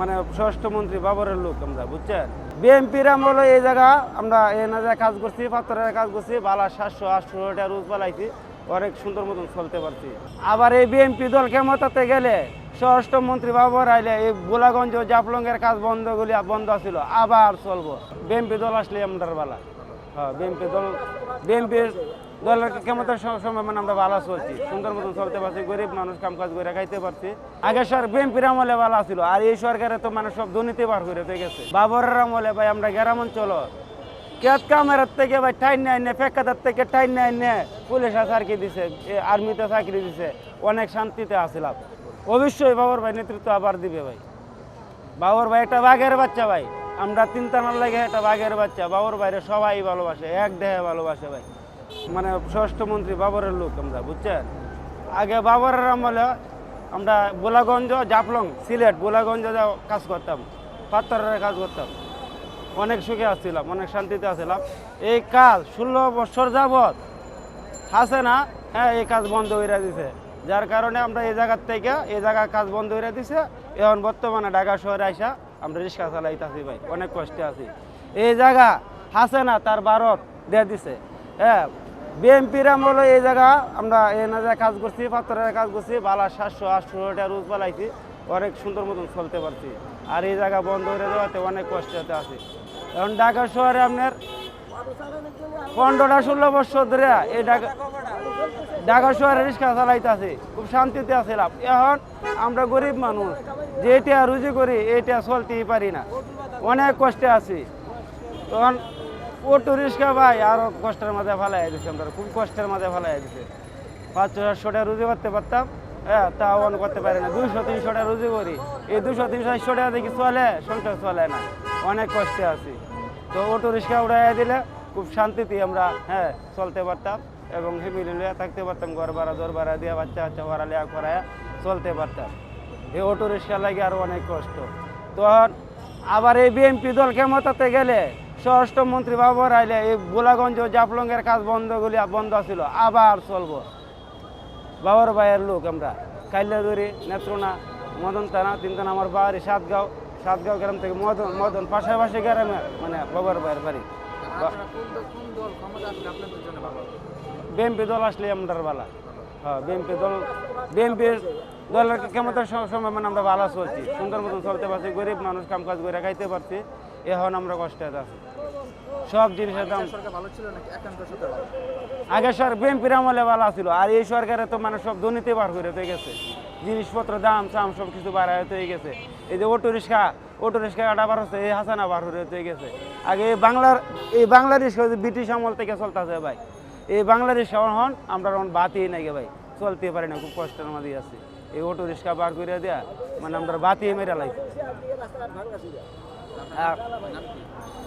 মানে স্বরাষ্ট্রমন্ত্রী বাবরের লোক আমরা, বুঝছেন? বিএনপির আমলে এই জায়গা, আমরা না কাজ করছি, পাথরের কাজ করছি, বালা সাতশো, আটশো টাকা রোজ বালাইছি, অনেক সুন্দর মতন চলতে পারছি। আবার এই বিএনপি দল ক্ষমতাতে গেলে স্বরাষ্ট্রমন্ত্রী বাবর আইলে এই গোলাগঞ্জ জাফলংয়ের কাজ বন্ধ গুলি বন্ধ ছিল আবার চলবো। বিএনপি দল আসলে আমরা বালা। হ্যাঁ বিএনপি দল বিএনপির দলের ক্ষমতার সময় মানে আমরা ভালো চলছি, সুন্দর মতন চলতে পারছি, গরিব মানুষ কাম কাজ করে খাইতে পারছি। আগে সর বিএনপির আমলে ভালো ছিল আর এই সরকারে তো মানে সব দুর্নীতি বার করে দিয়ে গেছে। বাবরের আমলে ভাই আমরা গ্রাম অঞ্চল, কেত কামের থেকে ভাই টাইন নেয় নে ফেকাতার থেকে টাইন নেয় নে, পুলিশ চাকরি দিছে আর্মিতে চাকরি দিছে, অনেক শান্তিতে আসিলাম অবশ্যই বাবর ভাই নেতৃত্ব আবার দিবে ভাই। বাবর ভাই একটা বাঘের বাচ্চা ভাই, আমরা তিন তানার লাগে একটা বাঘের বাচ্চা, বাবর ভাইরে সবাই ভালোবাসে, এক দেহে ভালোবাসে ভাই। মানে স্বরাষ্ট্রমন্ত্রী বাবরের লোক আমরা, বুঝছেন? আগে বাবরের আমলে আমরা বোলাগঞ্জ, জাফলং, সিলেট গোলাগঞ্জ যাও কাজ করতাম, পাত্তরের কাজ করতাম। অনেক সুখে আসছিলাম, অনেক শান্তিতে আসছিলাম। এই কাজ ষোলো বছর যাবৎ আছে না? হ্যাঁ এই কাজ বন্ধ হয়ে দিছে। যার কারণে আমরা এই জায়গার থেকে এই জায়গার কাজ বন্ধ হয়ে দিছে। এখন বর্তমানে ঢাকা শহরে আইসা আমরা রিক্সা চালাইতে চালাইতেছি ভাই, অনেক কষ্টে আছি। এই জায়গা আছে না, তার ভারত দিয়ে দিছে। হ্যাঁ বিএনপির আমলে এই জায়গা, আমরা না কাজ করছি, পাথরের কাজ করছি, বালা সাতশো আটশো টাকা রোজ বালাইছি, অনেক সুন্দর মতন চলতে পারছি। আর এই জায়গা বন্ধ করে দেওয়াতে অনেক কষ্টতে আছি। এখন ঢাকা শহরে আপনার পনেরোটা, ষোলো বছর ধরে এই ঢাকা ঢাকা শহরে রিক্সা চালাইতেছি, খুব শান্তিতে আছিলাম এখন আমরা গরিব মানুষ যেটা রুজি করি এটা চলতেই পারি না। অনেক কষ্টে আছি। তখন অটো রিক্সা ভাই আরও কষ্টের মাঝে ফেলাই দিচ্ছে আমরা, খুব কষ্টের মাঝে ফেলাই দিচ্ছে পাঁচশো চারশো টাকা রুজি করতে পারতাম হ্যাঁ তাও অন করতে পারি না। দুইশো তিনশো টাকা রুজি করি। এই দুশো তিনশো চারশো টাকা দেখি চলে, সংসার চলে না। অনেক কষ্টে আছি। তো অটো রিক্সা উড়াইয়া দিলে খুব শান্তিতে আমরা হ্যাঁ চলতে পারতাম এবং লিয়ে থাকতে পারতাম, ঘর ভাড়া, দর ভাড়া দিয়ে বাচ্চা বাচ্চা ভাড়া লিয়া করায়া চলতে পারতাম। এই অটো রিক্সা লাগে আরও অনেক কষ্ট। তখন আবার এই বিএনপি দল ক্ষমতাতে গেলে স্বরাষ্ট্রমন্ত্রী বাবর আইলে এই গোলাগঞ্জ জাফলংয়ের কাজ বন্ধগুলি বন্ধ ছিল আবার চলবো। বাবার ভাইয়ের লোক আমরা কাইলাদুরি নেত্রনা মদন থানা তিন আমার বাড়ি সাতগাঁও সাতগাঁও গ্রাম থেকে মদন মদন পাশাপাশি গ্রামে মানে বাবার ভাইয়ের বাড়ি। জন্য বিএনপি দল আসলে আমরা বালা। হ্যাঁ বিএনপি দল বিএনপির দলের ক্ষমতার সময় মানে আমরা ভালো চলছি। সুন্দর মতন চলতে পারছি গরিব মানুষ কাম কাজ করে খাইতে পারছি এখন আমরা কষ্টে আছি। সব জিনিসের দাম। সরকার সরকার আগে সর বিএনপির আমলে ভালো ছিল আর এই সরকারে তো মানে সব দুর্নীতি বার করে হয়ে গেছে। জিনিসপত্র দাম চাম সব কিছু বাড়ায় হয়ে গেছে। এই যে অটো রিক্সা অটো রিক্সা কাটা বার হচ্ছে এই হাসানা বার হয়ে হয়ে গেছে। আগে এই বাংলার এই বাংলা রিক্সা ব্রিটিশ আমল থেকে চলতেছে ভাই এই বাংলা রিক্সা হন আমরা এখন বাতি নাই গে ভাই চলতে পারি না খুব কষ্টের মধ্যে আছি। এই অটো রিক্সা বার করে দেয়া মানে আমরা বাতি মেরে কি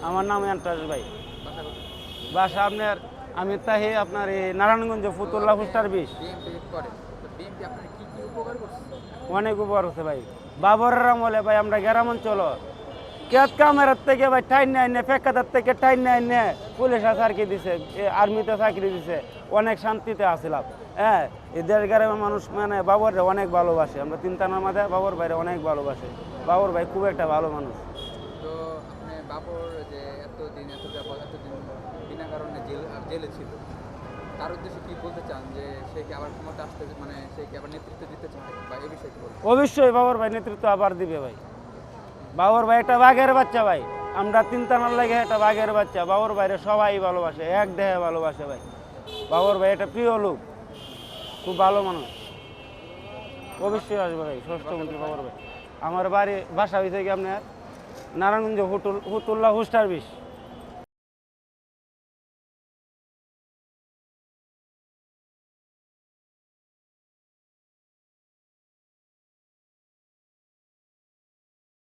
আমার নাম এন্টার ভাই। বাসা আপনার, আমি তাহি আপনার এই নারায়ণগঞ্জ ফুতুল্লাহ হুস্টার করছে অনেক উপকার হচ্ছে ভাই। বাবরের আমলে ভাই, আমরা গ্রাম অঞ্চল। কেত কামের থেকে ভাই টাইন নেয় নে ফেকাতার থেকে টাইন নেয় নে, পুলিশ চাকরি দিছে আর্মিতে চাকরি দিছে। অনেক শান্তিতে আসিলাম হ্যাঁ এদের গ্রামের মানুষ মানে বাবরে অনেক ভালোবাসে। আমরা তিন তানার মাঝে বাবর ভাইরে অনেক ভালোবাসে। বাবর ভাই খুব একটা ভালো মানুষ। বাবর যে এতদিন এত এতদিন বিনা কারণে জেল জেলে ছিল। তার উদ্দেশ্যে কি বলতে চান যে সে কি আবার ক্ষমতা আসতে মানে সে কি আবার নেতৃত্ব দিতে চায়? বা এ বিষয়ে অবশ্যই বাবর ভাই নেতৃত্ব আবার দিবে ভাই। বাবর ভাই একটা বাঘের বাচ্চা ভাই। আমরা তিন তানার লাগে একটা বাঘের বাচ্চা। বাবর ভাইরে সবাই ভালোবাসে, এক দেহে ভালোবাসে ভাই। বাবর ভাই একটা প্রিয় লোক, খুব ভালো মানুষ। অবশ্যই আসবে ভাই ষষ্ঠমন্ত্রী বাবর ভাই। আমার বাড়ি বাসা হয়েছে কি আপনার নারায়ণগঞ্জ হুতুল হুতুল্লাহ হুস্টার বিশ।